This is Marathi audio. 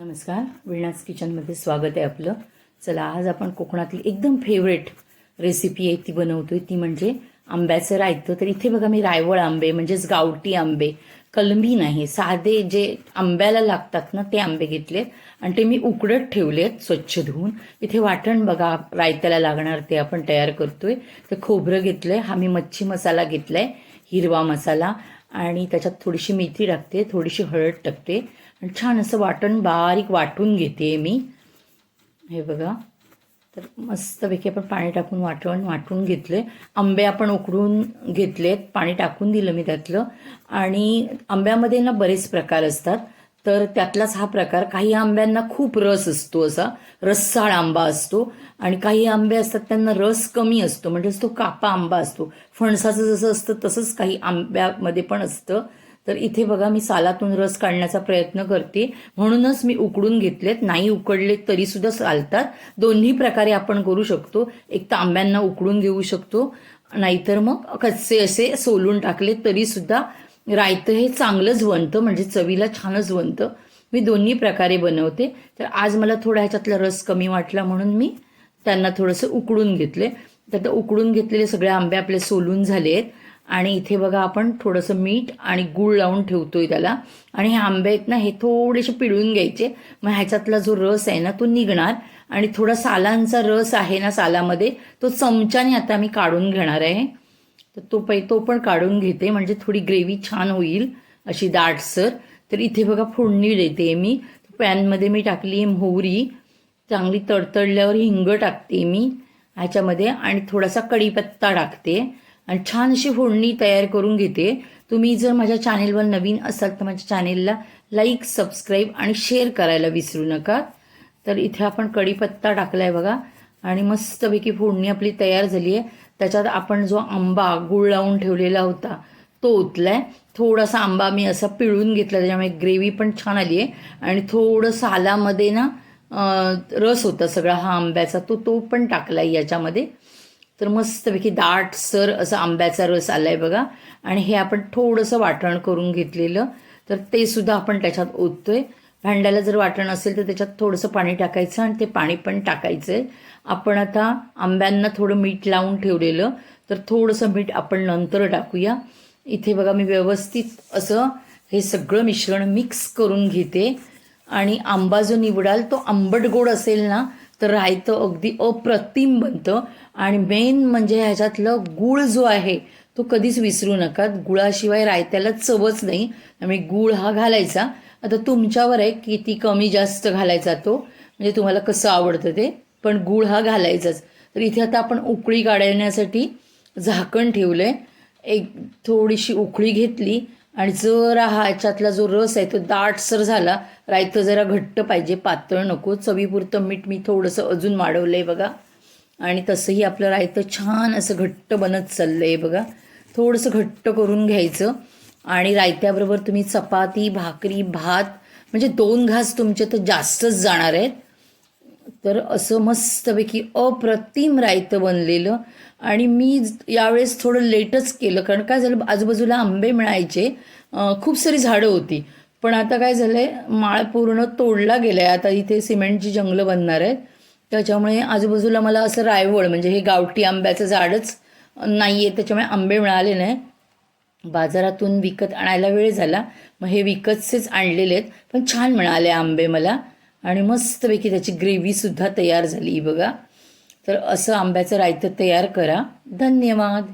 नमस्कार. विळणाच किचनमध्ये स्वागत आहे आपलं. चला आज आपण कोकणातली एकदम फेवरेट रेसिपी आहे ती बनवतोय. ती म्हणजे आंब्याचं रायतं. तर इथे बघा मी रायवळ आंबे म्हणजेच गावठी आंबे कलमी नाही साधे जे आंब्याला लागतात ना ते आंबे घेतले आणि ते मी उकडत ठेवलेत स्वच्छ धुवून. इथे वाटण बघा रायत्याला लागणार ते आपण तयार करतोय. तर खोबरं घेतलंय. हा मी मच्छी मसाला घेतलाय हिरवा मसाला. आणि त्याच्यात थोडीशी मेथी टाकते थोडीशी हळद टाकते. छान असं वाटण बारीक वाटून घेते मी. हे बघा. तर मस्तपैकी आपण पाणी टाकून वाटण वाटून घेतले आंबे आपण उकडून घेतलेत. पाणी टाकून दिलं मी त्यातलं. आणि आंब्यामध्ये ना बरेच प्रकार असतात. तर त्यातलाच हा प्रकार. काही आंब्यांना खूप रस असतो असा. रस्साळ आंबा असतो. आणि काही आंबे असतात त्यांना रस कमी असतो. म्हणजेच तो कापा आंबा असतो. फणसाचं जसं असतं तसंच काही आंब्यामध्ये पण असतं. तर इथे बघा मी सालातून रस काढण्याचा प्रयत्न करते. म्हणूनच मी उकडून घेतलेत. नाही उकडले तरी सुद्धा चालतात दोन्ही प्रकारे आपण करू शकतो. एक तर आंब्यांना उकडून घेऊ शकतो. नाहीतर मग कच्चे असे सोलून टाकले तरी सुद्धा रायतं हे चांगलंच बनतं म्हणजे चवीला छानच बनतं मी दोन्ही प्रकारे बनवते. तर आज मला थोडा ह्याच्यातला रस कमी वाटला म्हणून मी त्यांना थोडंसं उकडून घेतले. तर उकडून घेतलेले सगळे आंबे आपले सोलून झाले आहेत आणि इथे बघा आपण थोडंसं मीठ आणि गूळ लावून ठेवतोय त्याला. आणि हे आंबे आहेत ना हे थोडेसे पिळून घ्यायचे. मग ह्याच्यातला जो रस आहे ना तो निघणार. आणि थोडा सालांचा रस आहे ना सालामध्ये तो चमच्याने आता मी काढून घेणार आहे. तर तो पै तो पण काढून घेते म्हणजे थोडी ग्रेव्ही छान होईल अशी दाटसर. तर इथे बघा फोडणी देते मी. पॅनमध्ये मी टाकली मोहरी. चांगली तडतडल्यावर हिंग टाकते मी ह्याच्यामध्ये. आणि थोडासा कढीपत्ता टाकते. आणि छानशी फोडणी तयार करून घेते. तुम्ही जर माझ्या चॅनेलवर नवीन असाल तर माझ्या चॅनेलला लाईक सबस्क्राईब आणि शेअर करायला विसरू नका. तर इथे आपण कढीपत्ता टाकला आहे बघा. आणि मस्तपैकी फोडणी आपली तयार झाली आहे. त्याच्यात आपण जो आंबा गुळ लावून ठेवलेला होता तो ओतलाय. थोडासा आंबा मी असा पिळून घेतला त्याच्यामुळे ग्रेव्ही पण छान आली आहे. आणि थोडं सालामध्ये ना रस होता सगळा हा आंब्याचा तो तो पण टाकला आहे याच्यामध्ये. तर मस्तपैकी दाट सर असा आंब्याचा रस आलाय बघा. आणि हे आपण थोडंसं वाटण करून घेतलेलं. तर ते सुद्धा आपण त्याच्यात ओततोय. भांड्याला जर वाटण असेल तर त्याच्यात थोडंसं पाणी टाकायचं आणि ते पाणी पण टाकायचं आहे आपण आता आंब्यांना थोडं मीठ लावून ठेवलेलं. तर थोडंसं मीठ आपण नंतर टाकूया. इथे बघा मी व्यवस्थित असं हे सगळं मिश्रण मिक्स करून घेते. आणि आंबा जो निवडाल तो आंबट गोड असेल ना तर रायतं अगदी अप्रतिम बनतं. आणि मेन म्हणजे ह्याच्यातलं गूळ जो आहे तो कधीच विसरू नका. गुळाशिवाय रायत्याला चवच नाही. त्यामुळे गूळ हा घालायचा. आता तुमच्यावर आहे किती कमी जास्त घालायचा तो. म्हणजे तुम्हाला कसं आवडतं ते. पण गूळ हा घालायचाच. तर इथे आता आपण उकळी काढण्यासाठी झाकण ठेवलं आहे एक थोडीशी उकळी घेतली. आणि जरा हा ह्याच्यातला जो रस आहे तो दाटसर झाला. रायतं जरा घट्ट पाहिजे पातळ नको. चवीपुरतं मीठ मी थोडंसं अजून वाढवलं आहे बघा. आणि तसंही आपलं रायतं छान असं घट्ट बनत चाललं आहे बघा. थोडंसं घट्ट करून घ्यायचं. आणि रायत्याबरोबर तुम्ही चपाती भाकरी भात म्हणजे दोन घास तुमचे तर जास्तच जाणार आहेत. तर असं मस्तपैकी अप्रतिम रायतं बनलेलं. आणि मी यावेळेस थोडं लेटच केलं कारण काय झालं आजूबाजूला आंबे मिळायचे खूप सारी झाडं होती. पण आता काय झालं आहे माळ पूर्ण तोडला गेला आहे आता इथे सिमेंटची जंगलं बनणार आहेत. त्याच्यामुळे आजूबाजूला मला असं रायवळ म्हणजे हे गावठी आंब्याचं झाडच नाही आहे त्याच्यामुळे आंबे मिळाले नाही. बाजारातून विकत आणायला वेळ झाला. मग हे विकतचेच आणलेले आहेत. पण छान मिळाले आंबे मला. आणि मस्तपैकी त्याची ग्रेव्हीसुद्धा तयार झाली. बघा. तर असं आंब्याचं रायतं तयार करा. धन्यवाद.